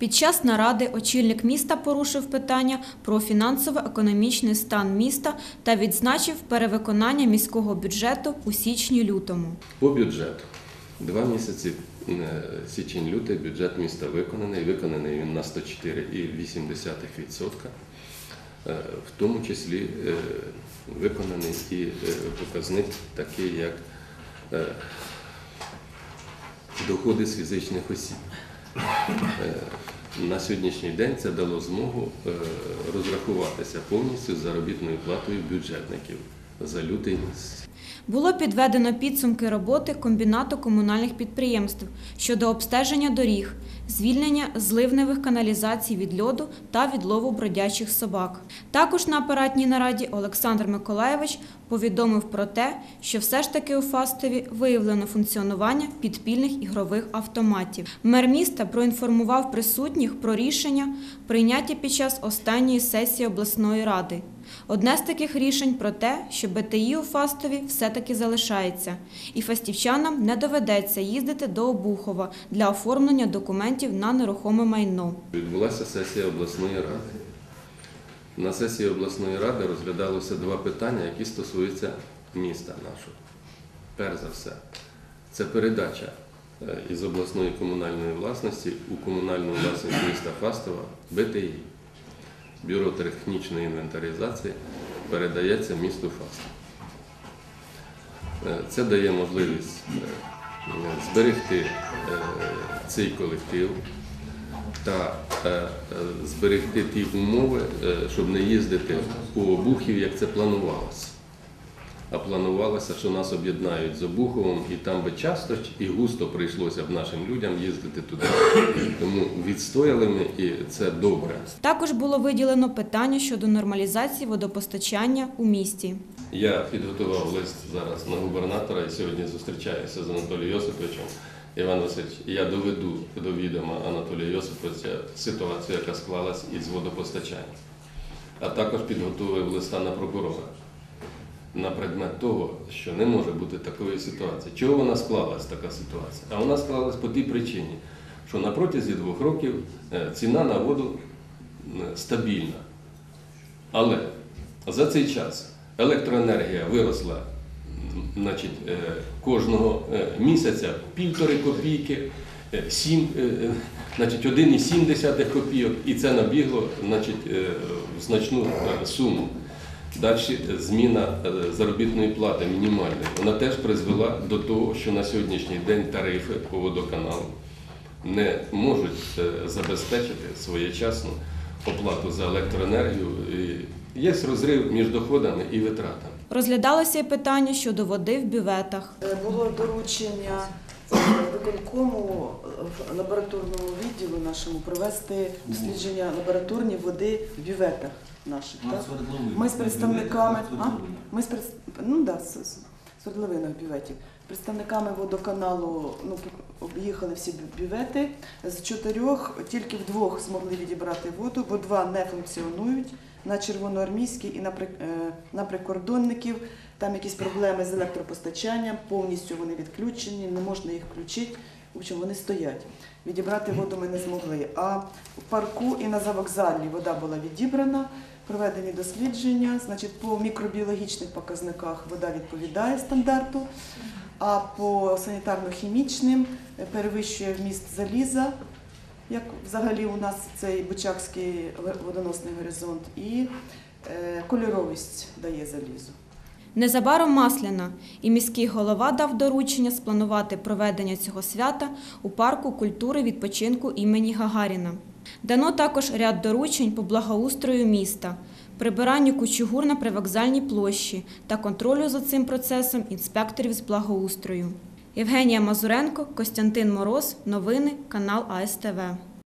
Під час наради очільник міста порушив питання про фінансово-економічний стан міста та відзначив перевиконання міського бюджету у січні-лютому. По бюджету. Два місяці е, січень-лютий бюджет міста виконаний. Виконаний він на 104,8%. Е, В тому числі е, виконаний і показник такий, як доходи з фізичних осіб. На сьогоднішній день це дало змогу е, розрахуватися повністю з заробітною платою бюджетників за лютий. Було підведено підсумки роботи комбінату комунальних підприємств щодо обстеження доріг, звільнення зливневих каналізацій від льоду та відлову бродячих собак. Також на апаратній нараді Олександр Миколаєвич повідомив про те, що все ж таки у Фастові виявлено функціонування підпільних ігрових автоматів. Мер міста проінформував присутніх про рішення, прийняті під час останньої сесії обласної ради. Одне з таких рішень про те, що БТІ у Фастові все-таки залишається, і фастівчанам не доведеться їздити до Обухова для оформлення документів на нерухоме майно. Відбулася сесія обласної ради. На сесії обласної ради розглядалося два питання, які стосуються міста нашого. Перш за все, це передача е, із обласної комунальної власності у комунальну власність міста Фастова БТІ. Бюро технічної інвентаризації передається місту Фастов. Е, Це дає можливість е, зберегти е, цей колектив та зберегти ті умови, щоб не їздити у Обухів, як це планувалося. А планувалося, що нас об'єднають з Обуховом, і там би часто і густо прийшлося б нашим людям їздити туди. Тому відстояли ми, і це добре. Також було виділено питання щодо нормалізації водопостачання у місті. Я підготував лист зараз на губернатора і сьогодні зустрічаюся з Анатолієм Йосиповичем. Іван Васильович, я доведу до відома Анатолія Йосиповича ситуацію, яка склалась із водопостачанням. А також підготував листа на прокурора на предмет того, що не може бути такої ситуації. Чого вона склалась така ситуація? А вона склалась по тій причині, що на протязі двох років е, ціна на воду е, стабільна. Але за цей час електроенергія виросла значить, е, кожного місяця півтори копійки, е, сім, е, е, значить, 1,7 копійок, і це набігло значить, значну суму. Далі зміна е, заробітної плати мінімальної. Вона теж призвела до того, що на сьогоднішній день тарифи по водоканалу не можуть е, забезпечити своєчасну оплату за електроенергію. Є розрив між доходами і витратами. Розглядалося і питання щодо води в бюветах. Е, Було доручення е, виконкому е, в лабораторному відділу нашому провести дослідження лабораторні води в бюветах наших. Так? Ми з представниками, а? Ми з пред- ну, да, з, з свердловинах бюветів. Представниками водоканалу ну, об'їхали всі бю- бювети. З чотирьох тільки в двох змогли відібрати воду, бо два не функціонують на червоноармійській і на, е, на прикордонників. Там якісь проблеми з електропостачанням, повністю вони відключені, не можна їх включити. В общем, вони стоять. Відібрати воду ми не змогли. А в парку і на завокзалі вода була відібрана, проведені дослідження. Значить, по мікробіологічних показниках вода відповідає стандарту, а по санітарно-хімічним е, перевищує вміст заліза, як взагалі у нас цей Бучакський водоносний горизонт, і е, кольоровість дає залізу. Незабаром Масляна, і міський голова дав доручення спланувати проведення цього свята у парку культури відпочинку імені Гагаріна. Дано також ряд доручень по благоустрою міста, прибиранню кучугур на привокзальній площі та контролю за цим процесом інспекторів з благоустрою. Євгенія Мазуренко, Костянтин Мороз. Новини, канал АСТВ.